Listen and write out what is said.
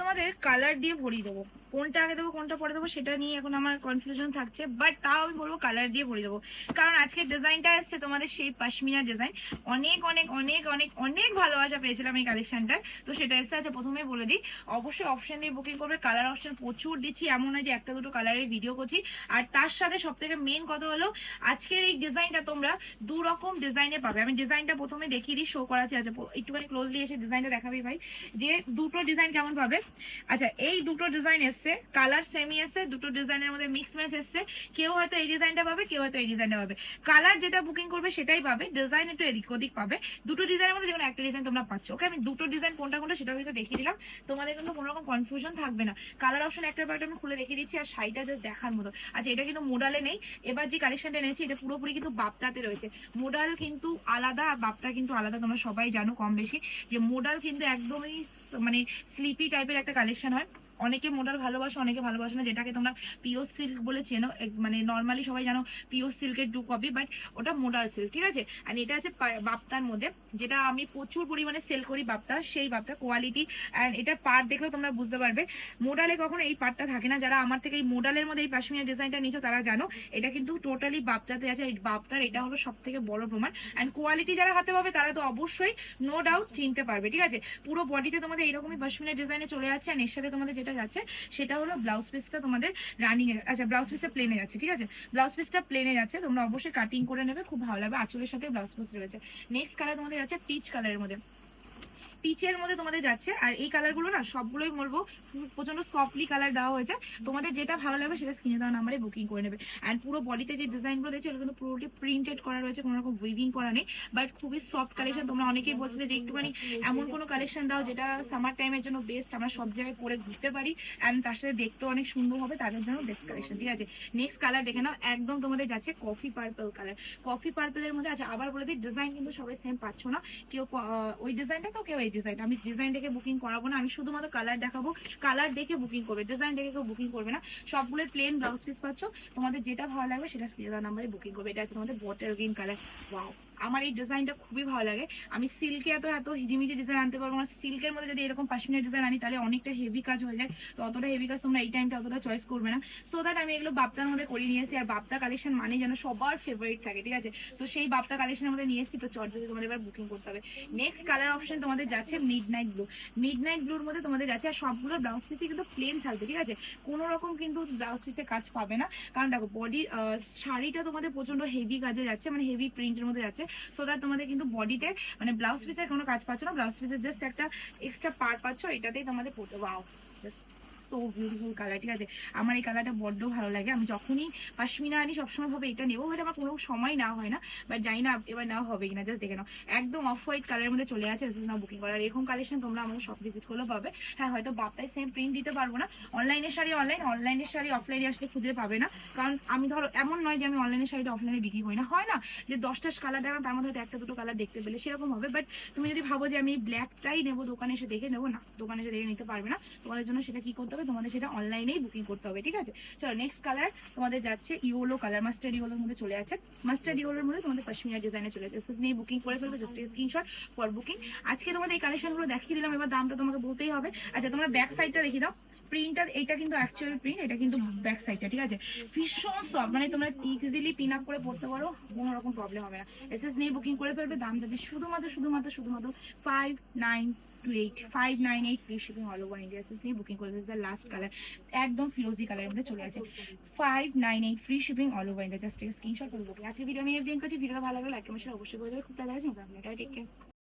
তোমাদের কালার দিয়ে ভরিয়ে দেবো। কোনটা আগে দেবো, কোনটা পরে দেবো, সেটা নিয়ে এখন আমার কনফিউশন থাকছে বাট তাও আমি বলব কালার দিয়ে ভরিয়ে দেবো। কারণ আজকে ডিজাইনটা এসছে তোমাদের সেই পাশমিনা ডিজাইন অনেক অনেক অনেক অনেক অনেক ভালোবাসা পেয়েছিলাম এই কালেকশনটার তো সেটা এসছে আচ্ছা প্রথমে বলে দিই, অবশ্যই অপশন দিয়ে বুকিং করবে। কালার অপশন প্রচুর দিচ্ছি, এমন নয় যে একটা দুটো কালারের ভিডিও করছি। আর তার সাথে সব থেকে মেন কথা হলো, আজকের এই ডিজাইনটা তোমরা দু রকম ডিজাইনে পাবে। আমি ডিজাইনটা প্রথমে দেখিয়ে দিই শো করা আছে একটুখানি ক্লোজলি এসে ডিজাইনটা দেখাবি ভাই। যে দুটো ডিজাইন কেমন পাবে? আচ্ছা এই দুটো ডিজাইন এসছে। কালার সেমি এসছে দুটো ডিজাইনের মধ্যে মিক্স ম্যাচ এসছে। কেউ হয়তো এই ডিজাইনটা পাবে, কেউ হয়তো এই ডিজাইনটা পাবে। কালার যেটা বুকিং করবে সেটাই পাবে ডিজাইন একটু এদিক ওদিক পাবে। দুটো ডিজাইনের মধ্যে যেমন একটা ডিজাইন তোমরা পাচ্ছ ওকে আমি দুটো ডিজাইন কোনটা কোনটা সেটা হয়তো দেখিয়ে দিলাম। তোমাদের কিন্তু কোনো রকম কনফিউশন থাকবে না। কালার অপশন একটা ব্যাপারটা আমি খুলে দেখিয়ে দিচ্ছি আর শাড়িটা জাস্ট দেখার মতো। আচ্ছা এটা কিন্তু মোডালে নেই। এবার যে কালেকশনটা এনেছি, এটা পুরোপুরি কিন্তু বাপটাতে রয়েছে। মোডাল কিন্তু আলাদা আর বাপ্তা কিন্তু আলাদা, তোমরা সবাই জানো কম বেশি। যে মোডাল কিন্তু একদমই মানে স্লিপি টাইপের একটা কালেকশন হয়। অনেকে মোডাল ভালোবাসে, অনেকে ভালোবাসে না। যেটাকে তোমরা পিওর সিল্ক বলে চেনো। মানে নর্মালি সবাই জানো পিওর সিল্কের টু কপি বাট ওটা মোডাল সিল্ক ঠিক আছে? আর এটা আছে বাপ্তার মধ্যে, যেটা আমি প্রচুর পরিমাণে সেল করি বাপ্তা, সেই বাপ্তা কোয়ালিটি অ্যান্ড এটার পার্ট দেখলেও তোমরা বুঝতে পারবে। মোডালে কখনো এই পার্টটা থাকে না। যারা আমার থেকে এই মোডালের মধ্যে এই পাশমিনা ডিজাইনটা নিচ্ছ তারা জানো, এটা কিন্তু টোটালি বাপ্তাতে আছে। এই বাপ্তার এটা হলো সব থেকে বড় প্রমাণ। অ্যান্ড কোয়ালিটি যারা হাতে পাবে, তারা তো অবশ্যই নো ডাউট চিনতে পারবে, ঠিক আছে? পুরো বডিতে তোমাদের এইরকমই পাশমিনা ডিজাইনে চলে যাচ্ছে আর এর সাথে তোমাদের যেটা যাচ্ছে, সেটা হলো ব্লাউজ পিসটা তোমাদের রানিং এ আচ্ছা ব্লাউজ পিসটা প্লেনে যাচ্ছে, ঠিক আছে? ব্লাউজ পিসটা প্লেনে যাচ্ছে, তোমরা অবশ্যই কাটিং করে নেবে, খুব ভালো লাগবে, আঁচলের সাথে ব্লাউজ পিস রয়েছে। নেক্সট কালার তোমাদের যাচ্ছে পিচ কালারের মধ্যে। পিচের মধ্যে তোমাদের যাচ্ছে। আর এই কালারগুলো না সবগুলোই বলব প্রচণ্ড সফটলি কালার দেওয়া হয়েছে। তোমাদের যেটা ভালো লাগবে সেটা স্ক্রিনে দেওয়া নাম্বারে বুকিং করে নেবে। অ্যান্ড পুরো বডিতে যে ডিজাইনগুলো দিয়েছে এগুলো কিন্তু পুরোটি প্রিন্টেড করা রয়েছে, কোনো রকম উইভিং করা নেই। বাট খুবই সফট কালেকশন তোমরা অনেকেই বলছিলে যে একটুখানি এমন কোনো কালেকশন দাও যেটা সামার টাইমের জন্য বেস্ট আমরা সব জায়গায় পরে ঘুরতে পারি। অ্যান্ড তার সাথে দেখতেও অনেক সুন্দর হবে, তাদের জন্য বেস্ট কালেকশন ঠিক আছে? নেক্সট কালার দেখে নাও, একদম তোমাদের যাচ্ছে কফি পার্পল কালার কফি পার্পলের মধ্যে আছে আবার বলে দিই ডিজাইন কিন্তু সবাই সেম পাচ্ছ না। কেউ ওই ডিজাইনটা তো কেউ ডিজাইনটা আমি ডিজাইন দেখে বুকিং করাবো না, আমি শুধুমাত্র কালার দেখাবো কালার দেখে বুকিং করবে ডিজাইন দেখে কেউ বুকিং করবে না। সবগুলো প্লেন ব্লাউজ পিস পাচ্ছ, তোমাদের যেটা ভালো লাগবে সেটা স্ক্রিন নাম্বারে বুকিং করবে, এটা আছে তোমাদের বটার গ্রিন কালার ওয়াও আমার এই ডিজাইনটা খুবই ভালো লাগে। আমি সিল্কে এত এত হিজিমিজি ডিজাইন আনতে পারব না। সিল্কের মধ্যে যদি এরকম পাশমিনের ডিজাইন আনি, তাহলে অনেকটা হেভি কাজ হয়ে যায়। তো অতটা হেভি কাজ তোমরা এই টাইমটা অতটা চয়েস করবে না। সো দ্যাট আমি এগুলো বাপ্তার মধ্যে করে নিয়েছি, আর বাপ্তা কালেকশন মানে যেন সবার ফেভারিট থাকে, ঠিক আছে? তো সেই বাপ্তা কালেকশনের মধ্যে নিয়ে এসেছি, তো চট, যদি তোমাদের এবার বুকিং করতে হবে। নেক্সট কালার অপশন তোমাদের যাচ্ছে midnight blue midnight ব্লুর মধ্যে তোমাদের যাচ্ছে আর সবগুলো ব্লাউজ পিসে কিন্তু প্লেন থাকবে, ঠিক আছে? কোনো রকম কিন্তু ব্লাউজ পিসে কাজ পাবে না। কারণ দেখো বডি শাড়িটা তোমাদের প্রচণ্ড হেভি কাজে যাচ্ছে মানে হেভি প্রিন্টের মধ্যে যাচ্ছে। সো দ্যাট তোমাদের কিন্তু বডিতে মানে ব্লাউজ পিসের কোনো কাজ পাচ্ছ না। ব্লাউজ পিসের জাস্ট একটা এক্সট্রা পার পাচ্ছ, এটাতেই তোমাদের পড়তে ওয়াও সো বিউটিফুল কালার ঠিক আছে? আমার এই কালারটা বড্ড ভালো লাগে। আমি যখনই পাশমিনা আনি, সবসময় ভাবে এটা নেব হয়তো আমার কোনো সময় না হয় না। বাট জানি না এবার নেওয়া হবে কিনা জাস্ট দেখে নাও। একদম অফ হোয়াইট কালারের মধ্যে চলে আছে না বুকিং করার। এরকম কালেকশন তোমরা আমাদের সব ভিজিট করলেও পাবে। হ্যাঁ হয়তো বাপ্তায় সেম প্রিন্ট দিতে পারব না। অনলাইনের শাড়ি অনলাইন অনলাইনের শাড়ি অফলাইনে আসলে খুঁজে পাবে না। কারণ আমি ধরো, এমন নয় যে আমি অনলাইনের শাড়িটা অফলাইনে বিক্রি করি না। হয় না যে দশটা কালার দেখান তার মধ্যে হয়তো একটা দুটো কালার দেখতে পেলে সেরকম হবে। বাট তুমি যদি ভাবো যে আমি ব্ল্যাকটাই নেব, দোকানে এসে দেখে নেব, না, দোকানে এসে দেখে নিতে পারবে না। তোমাদের জন্য সেটা কি করতে হবে? তোমাদের সেটা অনলাইনেই বুকিং করতে হবে, ঠিক আছে? চলো নেক্সট কালার তোমাদের যাচ্ছে ইওলো কালার মাস্টার্ড ইওলোর মধ্যে চলে আছে। মাস্টার্ড ইওলোর মধ্যে তোমাদের কাশ্মীর ডিজাইনে চলে যাচ্ছে। নিয়ে বুকিং করে ফেলবে জাস্ট স্ক্রিনশট ফর বুকিং আজকে তোমাদের এই কালেকশনগুলো দেখিয়ে দিলাম, এবার দামটা তোমাকে বলতেই হবে। আচ্ছা তোমরা ব্যাক সাইডটা দেখি দাও। প্রিন্টটা এটা কিন্তু অ্যাকচুয়াল প্রিন্ট এটা কিন্তু ব্যাক সাইডটা ঠিক আছে? ভীষণ সফট মানে তোমরা ইজিলি পিন আপ করে পড়তে পারো, কোনো রকম প্রবলেম হবে না। এস এস নিয়ে বুকিং করে ফেলবে, দামটা যে শুধুমাত্র শুধুমাত্র শুধুমাত্র five nine two eight five nine eight free shipping all over India SS নিয়ে বুকিং করে দিয়েছে লাস্ট কালার একদম ফিরোজি কালারের মধ্যে চলে আছে। Five nine eight free shipping all over India just screenshot করে বুকিং আজকে ভিডিও আমি এফ দিন করছি, ভিডিওটা ভালো লাগলে লাইক কমেন্ট অবশ্যই করে দেবে। খুব তাড়াতাড়ি টেক কেয়ার